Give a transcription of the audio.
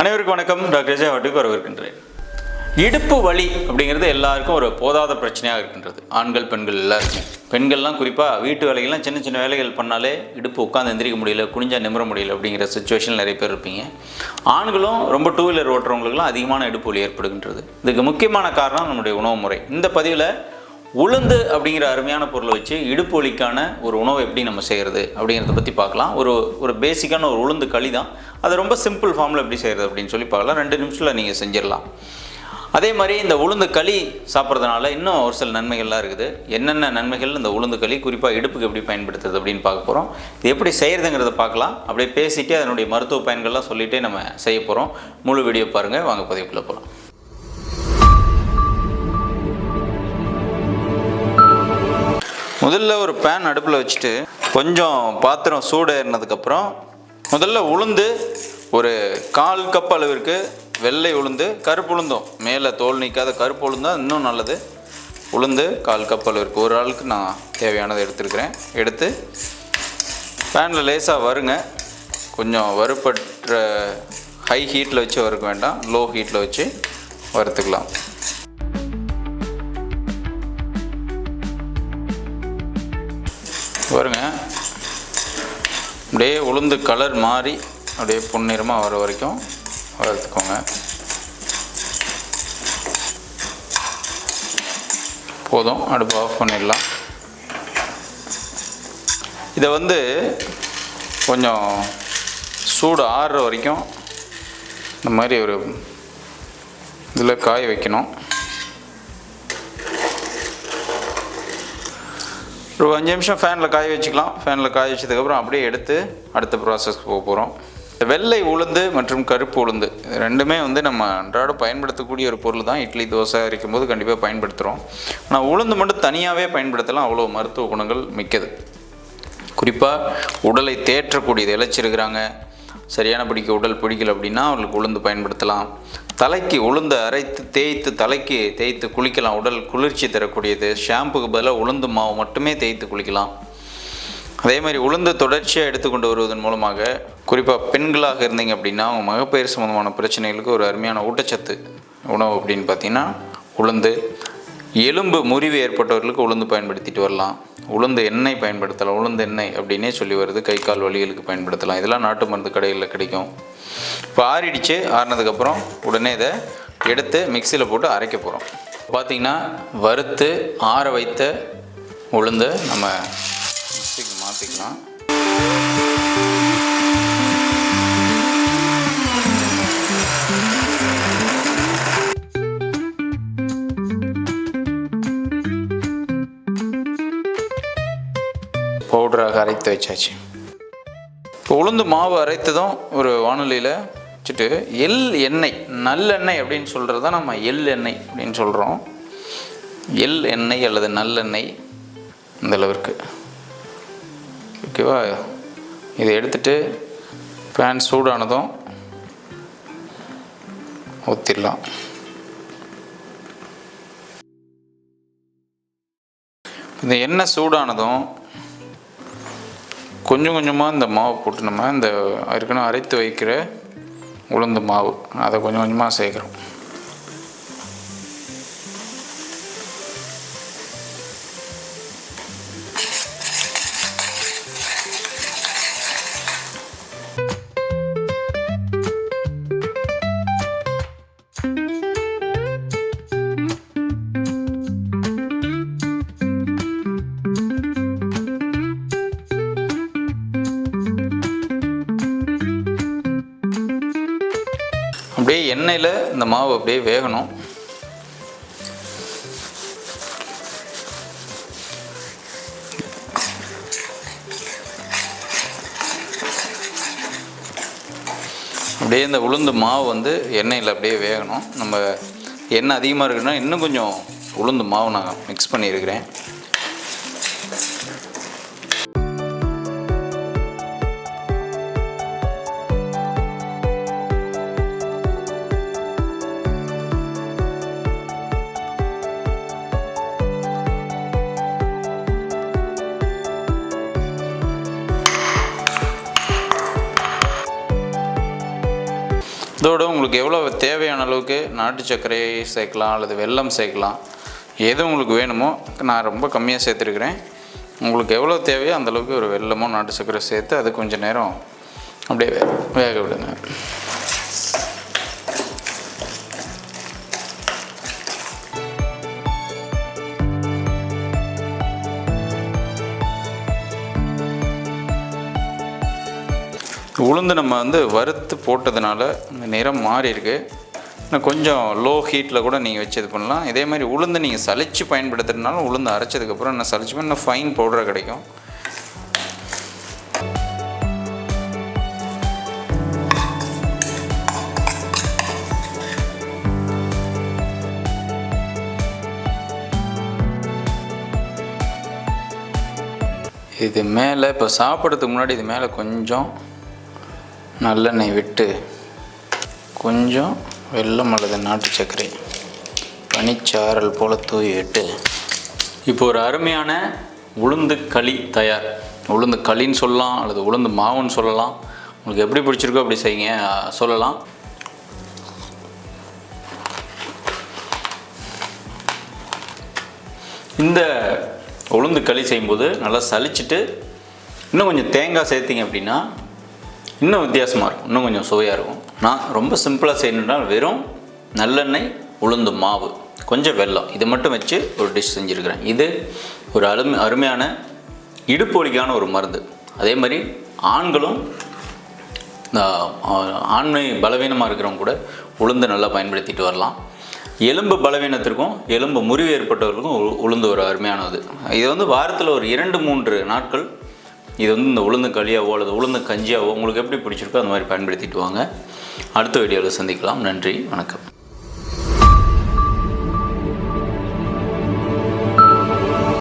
அனைவருக்கும் வணக்கம். டாக்டர் விஜய் வாட்டுக்கு வரவேற்கின்றேன். இடுப்பு வலி அப்படிங்கிறது எல்லாருக்கும் ஒரு போதாத பிரச்சனையாக இருக்கின்றது. ஆண்கள் பெண்கள் எல்லாருக்கும். பெண்கள்லாம் குறிப்பாக வீட்டு வேலைகள்லாம் சின்ன சின்ன வேலைகள் பண்ணாலே இடுப்பு உட்காந்து எந்திரிக்க முடியல குனிஞ்சா நிமிர முடியல அப்படிங்கிற சுச்சுவேஷன் நிறைய பேர் இருப்பீங்க. ஆண்களும் ரொம்ப டூ வீலர் ஓட்டுறவங்களுக்குலாம் அதிகமான இடுப்பு வலி ஏற்படுகின்றது. இதுக்கு முக்கியமான காரணம் நம்முடைய உணவு முறை. இந்த பதிவில் உளுந்து அப்படிங்கிற அருமையான பொருளை வச்சு இடுப்பு வலிக்கான ஒரு உணவை எப்படி நம்ம செய்கிறது அப்படிங்கிறத பற்றி பார்க்கலாம். ஒரு ஒரு பேசிக்கான ஒரு உளுந்து களி தான். அதை ரொம்ப சிம்பிள் ஃபார்மில் எப்படி செய்கிறது அப்படின்னு சொல்லி பார்க்கலாம். ரெண்டு நிமிஷத்தில் நீங்கள் செஞ்சிடலாம். அதே மாதிரி இந்த உளுந்து களி சாப்பிட்றதுனால இன்னும் ஒரு சில நன்மைகள்லாம் இருக்குது. என்னென்ன நன்மைகள் இந்த உளுந்து களி? குறிப்பாக இடுப்புக்கு எப்படி பயன்படுத்துறது அப்படின்னு பார்க்க போகிறோம் இது எப்படி செய்கிறதுங்கிறத பார்க்கலாம். அப்படியே பேசிட்டு அதனுடைய மருத்துவ பயன்கள்லாம் சொல்லிகிட்டே நம்ம செய்ய போகிறோம் முழு வீடியோ பாருங்கள் வாங்க பதிவுக்குள்ளே போகலாம் முதல்ல ஒரு பேன் அடுப்பில் வச்சுட்டு கொஞ்சம் பாத்திரம் சூடு ஏறினதுக்கப்புறம் முதல்ல உளுந்து ஒரு கால் கப் அளவிற்கு வெள்ளை உளுந்து கருப்பு உளுந்தும். மேலே தோல் நீக்காத கருப்பு உளுந்தா இன்னும் நல்லது. உளுந்து கால் கப் அளவிற்கு ஒரு ஆளுக்கு நான் தேவையானதை எடுத்துருக்கிறேன். எடுத்து பேனில் லேசாக வருங்க. கொஞ்சம் வறுப்பற்ற ஹை ஹீட்டில் வச்சு வறுக்க வேண்டாம். லோ ஹீட்டில் வச்சு வறுத்துக்கலாம். பாருங்க. அப்படியே உளுந்து கலர் மாறி அப்படியே பொன்னிறமாக வர வரைக்கும் வளர்த்துக்கோங்க. போதும் அடுப்பு ஆஃப் பண்ணிடலாம். இதை வந்து கொஞ்சம் சூடு ஆறுற வரைக்கும் இந்த மாதிரி ஒரு இதில் காய வைக்கணும். ஒரு அஞ்சு நிமிஷம் ஃபேனில் காய வச்சுக்கலாம். ஃபேனில் காய வச்சதுக்கப்புறம் அப்படியே எடுத்து அடுத்த ப்ராசஸ்க்கு போக போகிறோம் வெள்ளை உளுந்து மற்றும் கருப்பு உளுந்து இது ரெண்டுமே வந்து நம்ம அன்றாட பயன்படுத்தக்கூடிய ஒரு பொருள் தான். இட்லி தோசை அரைக்கும் போது கண்டிப்பாக பயன்படுத்துகிறோம் ஆனால் உளுந்து மட்டும் தனியாகவே பயன்படுத்தலாம். அவ்வளோ மருத்துவ குணங்கள் மிக்கது. குறிப்பாக உடலை தேற்றக்கூடியது. இழைச்சிருக்கிறாங்க சரியான பிடிக்க உடல் பிடிக்கல அப்படின்னா அவர்களுக்கு உளுந்து பயன்படுத்தலாம். தலைக்கு உளுந்து அரைத்து தேய்த்து தலைக்கு தேய்த்து குளிக்கலாம். உடல் குளிர்ச்சி தரக்கூடியது. ஷாம்புக்கு பதிலாக உளுந்து மாவு மட்டுமே தேய்த்து குளிக்கலாம். அதே மாதிரி உளுந்து தொடர்ச்சியாக எடுத்துக்கொண்டு வருவதன் மூலமாக குறிப்பாக பெண்களாக இருந்தீங்க அப்படின்னா அவங்க மகப்பேறு சம்மந்தமான பிரச்சனைகளுக்கு ஒரு அருமையான ஊட்டச்சத்து உணவு அப்படின்னு பார்த்தீங்கன்னா உளுந்து எலும்பு முறிவு ஏற்பட்டவர்களுக்கு உளுந்து பயன்படுத்திட்டு வரலாம். உளுந்து எண்ணெய் பயன்படுத்தலாம். உளுந்து எண்ணெய் அப்படின்னே சொல்லி வருது. கை கால் வலிகளுக்கு பயன்படுத்தலாம். இதெல்லாம் நாட்டு மருந்து கடைகளில் கிடைக்கும். இப்போ ஆறிடுச்சு ஆறினதுக்கப்புறம் உடனே இதை எடுத்து மிக்சியில் போட்டு அரைக்க போகிறோம் பார்த்தீங்கன்னா வறுத்து ஆற வைத்த உளுந்து நம்ம மிக்சிக்கு மாற்றிக்கலாம் பவுடராக அரைத்து வச்சாச்சு. இப்போ உளுந்து மாவு அரைத்ததும் ஒரு வானொலியில் வச்சுட்டு எள் எண்ணெய் நல்லெண்ணெய் அப்படின்னு சொல்கிறது தான் நம்ம எள் எண்ணெய் அப்படின்னு சொல்கிறோம் எள் எண்ணெய் அல்லது நல்லெண்ணெய் இந்த அளவிற்கு. ஓகேவா இதை எடுத்துட்டு பேன் சூடானதும் ஊற்றிடலாம் இந்த எண்ணெய் சூடானதும் கொஞ்சம் கொஞ்சமாக இந்த மாவு போட்டு நம்ம இந்த ஏற்கனவே அரைத்து வைக்கிற உளுந்து மாவு அதை கொஞ்சம் கொஞ்சமாக சேர்க்குறோம். அப்படியே எண்ணெயில் இந்த மாவு அப்படியே வேகணும். அப்படியே இந்த உளுந்து மாவு வந்து எண்ணெயில் அப்படியே வேகணும். நம்ம எண்ணெய் அதிகமாக இருக்குன்னா இன்னும் கொஞ்சம் உளுந்து மாவு நான் மிக்ஸ் பண்ணியிருக்கிறேன். இதோடு உங்களுக்கு எவ்வளோ தேவையான அளவுக்கு நாட்டு சர்க்கரை சேர்க்கலாம் அல்லது வெல்லம் சேர்க்கலாம் எது உங்களுக்கு வேணுமோ நான் ரொம்ப கம்மியாக சேர்த்துருக்குறேன். உங்களுக்கு எவ்வளோ தேவையோ அந்தளவுக்கு ஒரு வெல்லமோ நாட்டு சர்க்கரை சேர்த்து அது கொஞ்சம் நேரம் அப்படியே வேக விடுங்க. உளுந்து நம்ம வந்து வறுத்து போட்டதுனால இந்த நிறம் மாறியிருக்கு இன்னும் கொஞ்சம் லோ ஹீட்டில் கூட நீங்கள் வச்சு இது பண்ணலாம். இதே மாதிரி உளுந்து நீங்கள் சளிச்சு பயன்படுத்துறதுனால உளுந்து அரைச்சதுக்கப்புறம் இன்னும் சளிச்சு இன்னும் ஃபைன் பவுடராக கிடைக்கும். இது மேலே இப்போ சாப்பிட்றதுக்கு முன்னாடி இது மேலே கொஞ்சம் நல்லெண்ணெய் விட்டு கொஞ்சம் வெள்ளம் அல்லது நாட்டு சர்க்கரை பனிச்சாரல் போல் தூவி விட்டு இப்போ ஒரு அருமையான உளுந்து களி தயார். உளுந்து களின்னு சொல்லலாம் அல்லது உளுந்து மாவுன்னு சொல்லலாம். உங்களுக்கு எப்படி பிடிச்சிருக்கோ அப்படி செய்யுங்க. சொல்லலாம். இந்த உளுந்து களி செய்யும்போது நல்லா சலிச்சிட்டு இன்னும் கொஞ்சம் தேங்காய் சேர்த்திங்க அப்படின்னா இன்னும் வித்தியாசமாக இருக்கும். இன்னும் கொஞ்சம் சுவையாக இருக்கும். நான் ரொம்ப சிம்பிளாக செய்யணுன்னா வெறும் நல்லெண்ணெய் உளுந்து மாவு கொஞ்சம் வெல்லம். இது மட்டும் வச்சு ஒரு டிஷ் செஞ்சுருக்கிறேன். இது ஒரு அருமை அருமையான இடுப்பு வலிக்கான ஒரு மருந்து. அதே மாதிரி ஆண்களும் ஆண்மை பலவீனமாக இருக்கிறவங்க கூட உளுந்து நல்லா பயன்படுத்திட்டு வரலாம். எலும்பு பலவீனத்திற்கும் எலும்பு முறிவு ஏற்பட்டவர்களுக்கும் உ- உளுந்து ஒரு அருமையானது. இது வந்து வாரத்தில் ஒரு இரண்டு மூன்று நாட்கள் இது வந்து இந்த உளுந்து களியாவோ அல்லது உளுந்து கஞ்சியாவோ உங்களுக்கு எப்படி பிடிச்சிருக்கோ அந்த மாதிரி பயன்படுத்திட்டு வாங்க. அடுத்த வீடியோவில் சந்திக்கலாம். நன்றி. வணக்கம்.